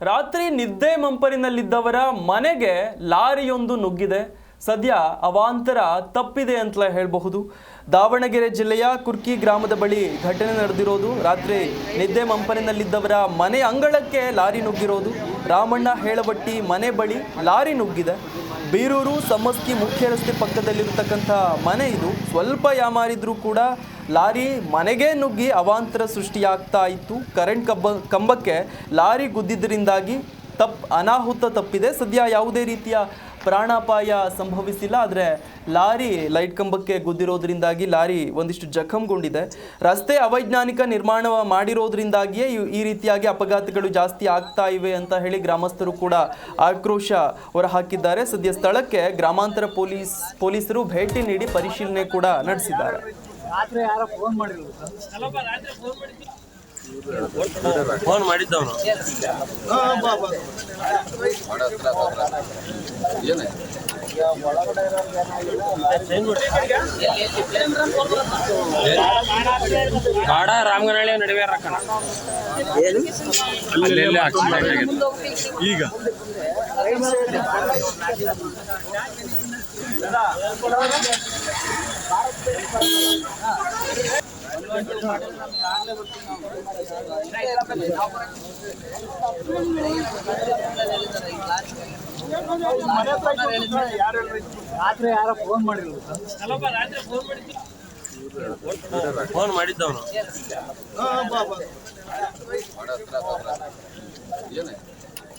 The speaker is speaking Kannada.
ರಾತ್ರಿ ನಿದ್ದೆ ಮಂಪರಿನಲ್ಲಿದ್ದವರ ಮನೆಗೆ ಲಾರಿಯೊಂದು ನುಗ್ಗಿದೆ. ಸದ್ಯ ಅವಾಂತರ ತಪ್ಪಿದೆ ಅಂತಲೇ ಹೇಳಬಹುದು. ದಾವಣಗೆರೆ ಜಿಲ್ಲೆಯ ಕುರ್ಕಿ ಗ್ರಾಮದ ಬಳಿ ಘಟನೆ ನಡೆದಿರೋದು. ರಾತ್ರಿ ನಿದ್ದೆ ಮಂಪರಿನಲ್ಲಿದ್ದವರ ಮನೆ ಅಂಗಳಕ್ಕೆ ಲಾರಿ ನುಗ್ಗಿರೋದು. ರಾಮಣ್ಣ ಹೇಳಬಟ್ಟಿ ಮನೆ ಬಳಿ ಲಾರಿ ನುಗ್ಗಿದೆ. ಬೀರೂರು ಸಮಸ್ತಿ ಮುಖ್ಯ ರಸ್ತೆ ಪಕ್ಕದಲ್ಲಿರತಕ್ಕಂಥ ಮನೆ ಇದು. ಸ್ವಲ್ಪ ಯಾಮಾರಿದ್ರೂ ಕೂಡ ಲಾರಿ ಮನೆಗೆ ನುಗ್ಗಿ ಅವಾಂತರ ಸೃಷ್ಟಿಯಾಗ್ತಾ ಇತ್ತು. ಕರೆಂಟ್ ಕಬ್ಬ, ಕಂಬಕ್ಕೆ ಲಾರಿ ಗುದ್ದಿದ್ದರಿಂದಾಗಿ ತಪ್, ಅನಾಹುತ ತಪ್ಪಿದೆ. ಸದ್ಯ ಯಾವುದೇ ರೀತಿಯ ಪ್ರಾಣಾಪಾಯ ಸಂಭವಿಸಿಲ್ಲ, ಆದರೆ ಲಾರಿ ಲೈಟ್ ಕಂಬಕ್ಕೆ ಗುದ್ದಿರೋದ್ರಿಂದಾಗಿ, ಲಾರಿ ಒಂದಿಷ್ಟು ಜಖಂಗೊಂಡಿದೆ. ರಸ್ತೆ ಅವೈಜ್ಞಾನಿಕ ನಿರ್ಮಾಣ ಮಾಡಿರೋದ್ರಿಂದಾಗಿಯೇ ಈ- ರೀತಿಯಾಗಿ ಅಪಘಾತಗಳು ಜಾಸ್ತಿ ಆಗ್ತಾ ಇವೆ ಅಂತ ಹೇಳಿ ಗ್ರಾಮಸ್ಥರು ಕೂಡ ಆಕ್ರೋಶ ಹೊರಹಾಕಿದ್ದಾರೆ. ಸದ್ಯ ಸ್ಥಳಕ್ಕೆ ಗ್ರಾಮಾಂತರ ಪೊಲೀಸ್ ಪೊಲೀಸರು ಭೇಟಿ ನೀಡಿ ಪರಿಶೀಲನೆ ಕೂಡ ನಡೆಸಿದ್ದಾರೆ. ಫೋನ್ ಮಾಡಿದ್ದವನು. ಬಾಡ ರಾಮಗನಹಳ್ಳಿ ನಡುವೆ ರಕ್ಕಣ ಅಲ್ಲೆಲ್ಲ ಆಕ್ಸಿಡೆಂಟ್ ಆಗಿದೆ ಈಗ? ರಾತ್ರಿ ಯಾರೋ ಫೋನ್ ಮಾಡಿದ್ರು ಫೋನ್ ಮಾಡಿದ್ದವನು